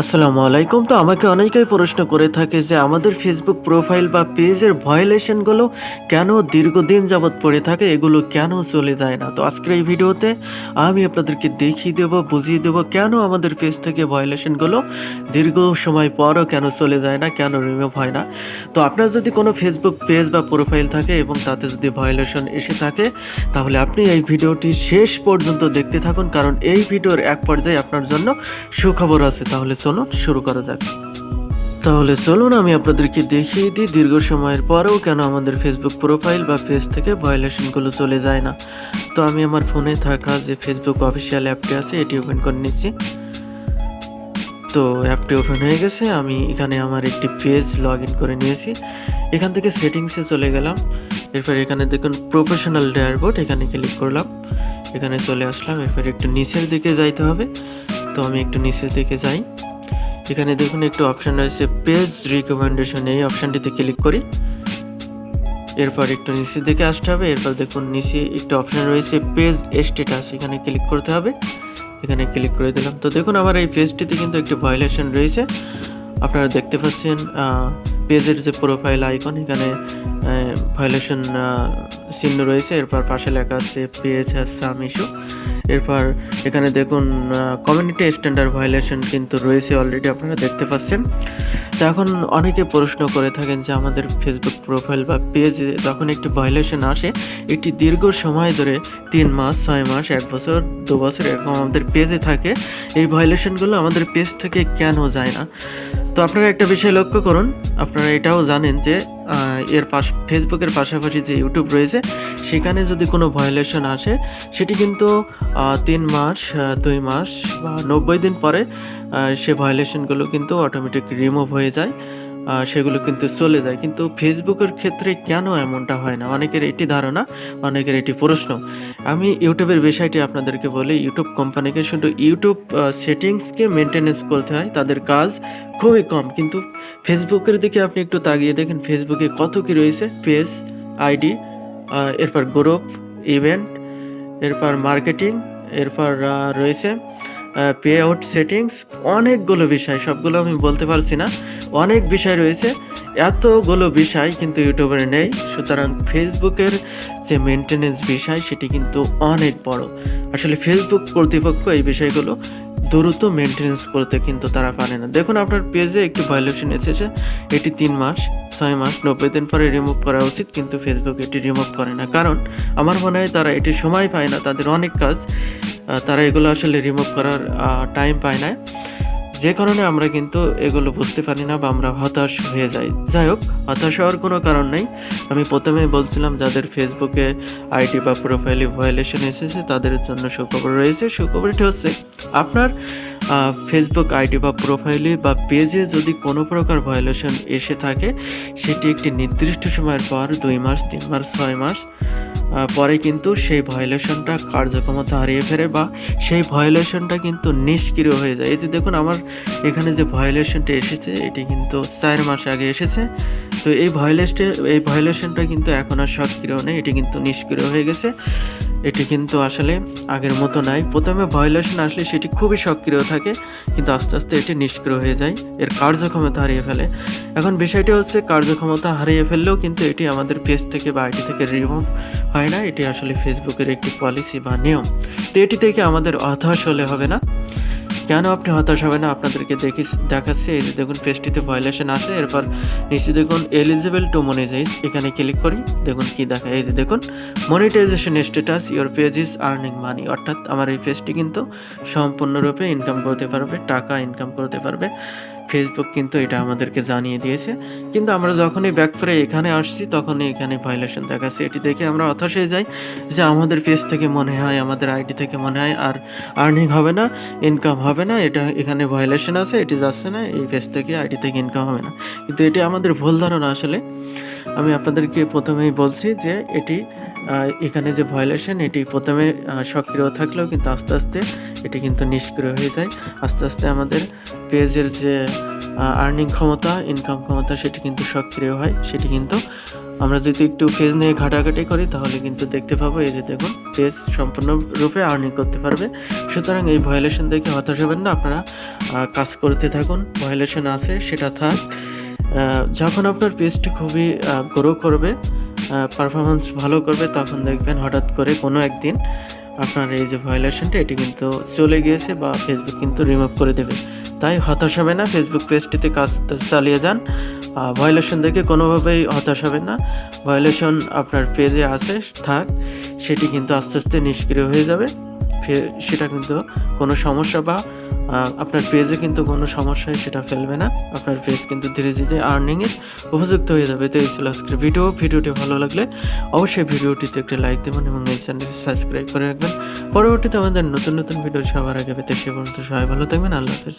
আসসালামু আলাইকুম। তো আমাকে অনেকেই প্রশ্ন করে থাকে যে আমাদের ফেসবুক প্রোফাইল বা পেজের ভয়োলেশনগুলো কেন দীর্ঘদিন যাবৎ পড়ে থাকে, এগুলো কেন চলে যায় না? তো আজকের এই ভিডিওতে আমি আপনাদেরকে দেখিয়ে দেবো, বুঝিয়ে দেবো কেন আমাদের পেজ থেকে ভয়োলেশনগুলো দীর্ঘ সময় পরও কেন চলে যায় না, কেন রিমুভ হয় না? তো আপনার যদি কোনো ফেসবুক পেজ বা প্রোফাইল থাকে এবং তাতে যদি ভয়োলেশন এসে থাকে, তাহলে আপনি এই ভিডিওটি শেষ পর্যন্ত দেখতে থাকুন, কারণ এই ভিডিওর এক পর্যায়ে আপনার জন্য সুখবর আছে। তাহলে চলুন শুরু করা যাক। তাহলে চলুন আমি আপনাদেরকে দেখিয়ে দিই, দীর্ঘ সময়ের পরেও কেন আমাদের ফেসবুক প্রোফাইল বা পেজ থেকে ভয়োলেশনগুলো চলে যায় না। তো আমি আমার ফোনে থাকা যে ফেসবুক অফিসিয়াল অ্যাপটি আছে, এটি ওপেন করে নিচ্ছি। তো অ্যাপটি ওপেন হয়ে গেছে, আমি এখানে আমার একটি পেজ লগ ইন করে নিয়েছি। এখান থেকে সেটিংসে চলে গেলাম। এরপর এখানে দেখুন প্রফেশনাল ডেয়ারবোর্ড এখানে ক্লিক করলাম। এখানে চলে আসলাম, এরপর একটু নিচের দিকে যাইতে হবে। তো আমি একটু নিচের দিকে যাই। এখানে দেখুন একটু অপশন রয়েছে পেজ রিকমেন্ডেশন এই অপশানটিতে ক্লিক করি। এরপর একটু নিচের দিকে আসতে হবে, এরপর দেখুন নিচে একটু অপশান রয়েছে পেজ স্ট্যাটাস এখানে ক্লিক করতে হবে। এখানে ক্লিক করে দিলাম। তো দেখুন আমার এই পেজটিতে কিন্তু একটি ভায়োলেশন রয়েছে। আপনারা দেখতে পাচ্ছেন পেজের যে প্রোফাইল আইকন এখানে ভায়োলেশন চিহ্ন রয়েছে। এরপর পাশে লেখা আছে পেজ হ্যাজ সাম ইস্যু এরপর এখানে দেখুন কমিউনিটি স্ট্যান্ডার্ড ভায়োলেশন কিন্তু রয়েছে অলরেডি আপনারা দেখতে পাচ্ছেন। তো এখন অনেকে প্রশ্ন করে থাকেন যে আমাদের ফেসবুক প্রোফাইল বা পেজে যখন একটি ভায়োলেশন আসে একটি দীর্ঘ সময় ধরে তিন মাস, ছয় মাস, এক বছর, দু বছর এরকম আমাদের পেজে থাকে। এই ভায়োলেশনগুলো আমাদের পেজ থেকে কেন যায় না? তো আপনারা একটা বিষয় লক্ষ্য করুন। আপনারা এটাও জানেন যে এর পাশ ফেসবুকের পাশাপাশি যে ইউটিউব রয়েছে, সেখানে যদি কোনো ভায়োলেশন আসে, সেটি কিন্তু তিন মাস দুই মাস বা নব্বই দিন পরে সে ভায়োলেশনগুলো কিন্তু অটোমেটিক রিমুভ হয়ে যায়। সেগুলো কিন্তু চলে যায়। কিন্তু ফেসবুকের ক্ষেত্রে কেন এমনটা হয় না? অনেকের এটি ধারণা, অনেকের এটি প্রশ্ন। আমি ইউটিউবের বিষয়টি আপনাদেরকে বলি, ইউটিউব কোম্পানিকে শুধু ইউটিউব সেটিংসকে মেনটেনেন্স করতে হয়, তাদের কাজ খুবই কম। কিন্তু ফেসবুকের দিকে আপনি একটু তাগিয়ে দেখেন ফেসবুকে কত কি রয়েছে? পেজ আইডি এরপর গ্রুপ ইভেন্ট এরপর মার্কেটিং এরপর রয়েছে পে আউট সেটিংস অনেকগুলো বিষয়, সবগুলো আমি বলতে পারছি না। অনেক বিষয় রয়েছে। এতগুলো বিষয় কিন্তু ইউটিউবের নেই। সুতরাং ফেসবুকের যে মেনটেনেন্স বিষয়, সেটি কিন্তু অনেক বড়। আসলে ফেসবুক কর্তৃপক্ষ এই বিষয়গুলো দ্রুত মেনটেনেন্স করতে কিন্তু তারা পারে না। দেখুন, আপনার পেজে একটি ভায়োলেশন এসেছে। এটি তিন মাস, ছয় মাস, নব্বই দিন পরে রিমুভ করা উচিত, কিন্তু ফেসবুক এটি রিমুভ করে না। কারণ আমার মনে হয় তারা এটি সময় পায় না, তাদের অনেক কাজ তারা এগুলো আসলে রিমুভ করার টাইম পায় না। যে কারণে আমরা কিন্তু এগুলো বুঝতে পারি না বা আমরা হতাশ হয়ে যাই। যাই হোক, হতাশ হওয়ার কোনো কারণ নেই। আমি প্রথমেই বলছিলাম, যাদের ফেসবুকে আইডি বা প্রোফাইলে ভায়োলেশন এসেছে, তাদের জন্য সুখবর রয়েছে। সুখবরটি হচ্ছে, আপনার ফেসবুক আইডি বা প্রোফাইলে বা পেজে যদি কোনো প্রকার ভায়োলেশন এসে থাকে, সেটি একটি নির্দিষ্ট সময়ের পর দুই মাস, তিন মাস, ছয় মাস পরে কিন্তু সেই ভায়োলেশনটা কার্যক্ষমতা হারিয়ে ফেলে বা সেই ভায়োলেশনটা কিন্তু নিষ্ক্রিয় হয়ে যায়। এই যে দেখুন, আমার এখানে যে ভায়োলেশনটা এসেছে, এটি কিন্তু চার মাস আগে এসেছে। তো এই ভায়োলেশনটা এই ভায়োলেশনটা কিন্তু এখন আর সক্রিয় নেই, এটি কিন্তু নিষ্ক্রিয় হয়ে গেছে। এটি কিন্তু আসলে আগের মতো নাই। প্রথমে ভায়োলেশন আসলে সেটি খুবই সক্রিয় থাকে, কিন্তু আস্তে আস্তে এটি নিষ্ক্রিয় হয়ে যায়, এর কার্যক্ষমতা হারিয়ে ফেলে। এখন বিষয়টি হচ্ছে কার্যক্ষমতা হারিয়ে ফেললেও কিন্তু এটি আমাদের পেজ থেকে বা আইটি থেকে রিমুভ হয় না, এটি আসলে ফেসবুকের একটি পলিসি বা নিয়ম। তো এটি থেকে আমাদের হতাশ হলে হবে না। কেন আপনি হতাশ হবে না? আপনাদেরকে দেখি, দেখাচ্ছি। এই যে দেখুন পেজটিতে ভায়োলেশন আসে। এরপর নিচে দেখুন এলিজিবল টু মনিটাইজ এখানে ক্লিক করি, দেখুন কি দেখা এই যে দেখুন monetisation status your page is earning money অর্থাৎ আমার এই পেজটি কিন্তু সম্পূর্ণরূপে ইনকাম করতে পারবে, টাকা ইনকাম করতে পারবে। ফেসবুক কিন্তু এটা আমাদেরকে জানিয়ে দিয়েছে। কিন্তু আমরা যখনই ব্যাক করে এখানে আসছি, তখনই এখানে ভায়োলেশন দেখাচ্ছে। এটি দেখে আমরা হতাশ হয়ে যাই যে আমাদের পেজ থেকে মনে হয়, আমাদের আইডি থেকে মনে হয় আর আর্নিং হবে না ইনকাম হবে না। এটা এখানে ভায়োলেশন আছে, এটি যাচ্ছে না, এই পেজ থেকে আইডি থেকে ইনকাম হবে না। কিন্তু এটি আমাদের ভুল ধারণা আসলে। আমি আপনাদেরকে প্রথমেই বলছি যে এটি এখানে যে ভায়োলেশন এটি প্রথমে সক্রিয় থাকলেও কিন্তু আস্তে আস্তে এটি কিন্তু নিষ্ক্রিয় হয়ে যায়। আস্তে আস্তে আমাদের পেজের যে আর্নিং ক্ষমতা ইনকাম ক্ষমতা, সেটি কিন্তু সক্রিয় হয়, সেটি কিন্তু আমরা যদি একটু পেজ নিয়ে ঘাটাঘাটি করি, তাহলে কিন্তু দেখতে পাবো এই যে দেখুন পেজ সম্পূর্ণরূপে আর্নিং করতে পারবে। সুতরাং এই ভয়োলেশন দেখে হতাশ হবেন না, আপনারা কাজ করতে থাকুন ভয়োলেশন আছে, সেটা থাক। যখন আপনার পেজটি খুবই গ্রো করবে পারফরমেন্স ভালো করবে, তখন দেখবেন হঠাৎ করে কোনো একদিন আপনার এই যে ভয়োলেশনটা এটি কিন্তু চলে গিয়েছে বা ফেসবুক কিন্তু রিমুভ করে দেবে। তাই হতাশ হবে না ফেসবুক পেজটিতে কাজ চালিয়ে যান। ভায়োলেশন দেখে কোনোভাবেই হতাশ হবে না। ভায়োলেশন আপনার পেজে আছে, থাক, সেটি কিন্তু আস্তে আস্তে নিষ্ক্রিয় হয়ে যাবে। সেটা কিন্তু কোনো সমস্যা বা আপনার পেজে কিন্তু কোনো সমস্যায় সেটা ফেলবে না। আপনার পেজ কিন্তু ধীরে ধীরে আর্নিংয়ের উপযুক্ত হয়ে যাবে। তো এই ছিল আজকের ভিডিও ভিডিওটি ভালো লাগলে অবশ্যই ভিডিওটিতে একটি লাইক দেবেন এবং এই চ্যানেলটি সাবস্ক্রাইব করে রাখবেন। পরবর্তীতে আমাদের নতুন নতুন ভিডিও সবার আগে পেতে সে পর্যন্ত সবাই ভালো থাকবেন। আল্লাহ হাফেজ।